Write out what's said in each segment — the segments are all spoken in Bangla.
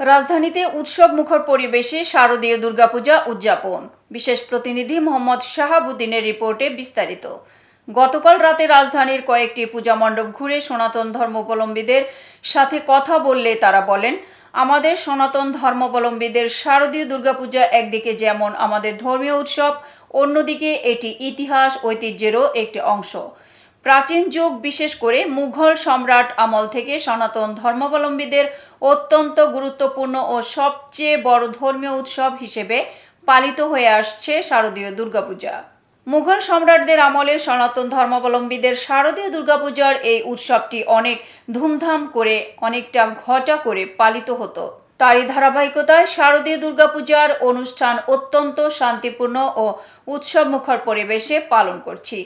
রাজধানীতে উৎসব মুখর পরিবেশে শারদীয় দুর্গাপূজা উদযাপন। বিশেষ প্রতিনিধি মোহাম্মদ শাহাবুদ্দিনের রিপোর্টে বিস্তারিত। গতকাল রাতে রাজধানীর কয়েকটি পূজা মণ্ডপ ঘুরে সনাতন ধর্মাবলম্বীদের সাথে কথা বললে তারা বলেন, আমাদের সনাতন ধর্মাবলম্বীদের শারদীয় দুর্গাপূজা একদিকে যেমন আমাদের ধর্মীয় উৎসব, অন্যদিকে এটি ইতিহাস, ঐতিহ্যেরও একটি অংশ। প্রাচীন যুগ বিশেষ করে মুঘল সম্রাট আমল থেকে সনাতন ধর্মাবলম্বীদের অত্যন্ত গুরুত্বপূর্ণ ও সবচেয়ে বড় ধর্মীয় উৎসব হিসেবে পালিত হয়ে আসছে শারদীয় দুর্গাপূজা। মুঘল সম্রাটদের আমলে সনাতন ধর্মাবলম্বীদের শারদীয় দুর্গাপূজার এই উৎসবটি অনেক ধুমধাম করে, অনেকটা ঘটা করে পালিত হতো। তারই ধারাবাহিকতায় শারদীয় দুর্গাপূজার অনুষ্ঠান অত্যন্ত শান্তিপূর্ণ ও উৎসবমুখর পরিবেশে পালন করছি।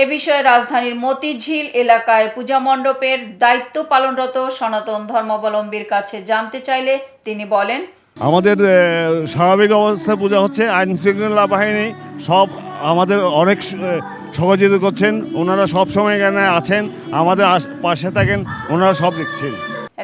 এ বিষয়ে রাজধানীর মতিঝিল এলাকায় পূজা মণ্ডপের দায়িত্ব পালনরত সনাতন ধর্মাবলম্বীর কাছে জানতে চাইলে তিনি বলেন, আমাদের স্বাভাবিক অবস্থায় পূজা হচ্ছে, আইন শৃঙ্খলা বাহিনী সব আমাদের অনেক সহযোগিতা করছেন, ওনারা সব সময় এখানে আছেন, আমাদের পাশে থাকেন, ওনারা সব দেখছেন।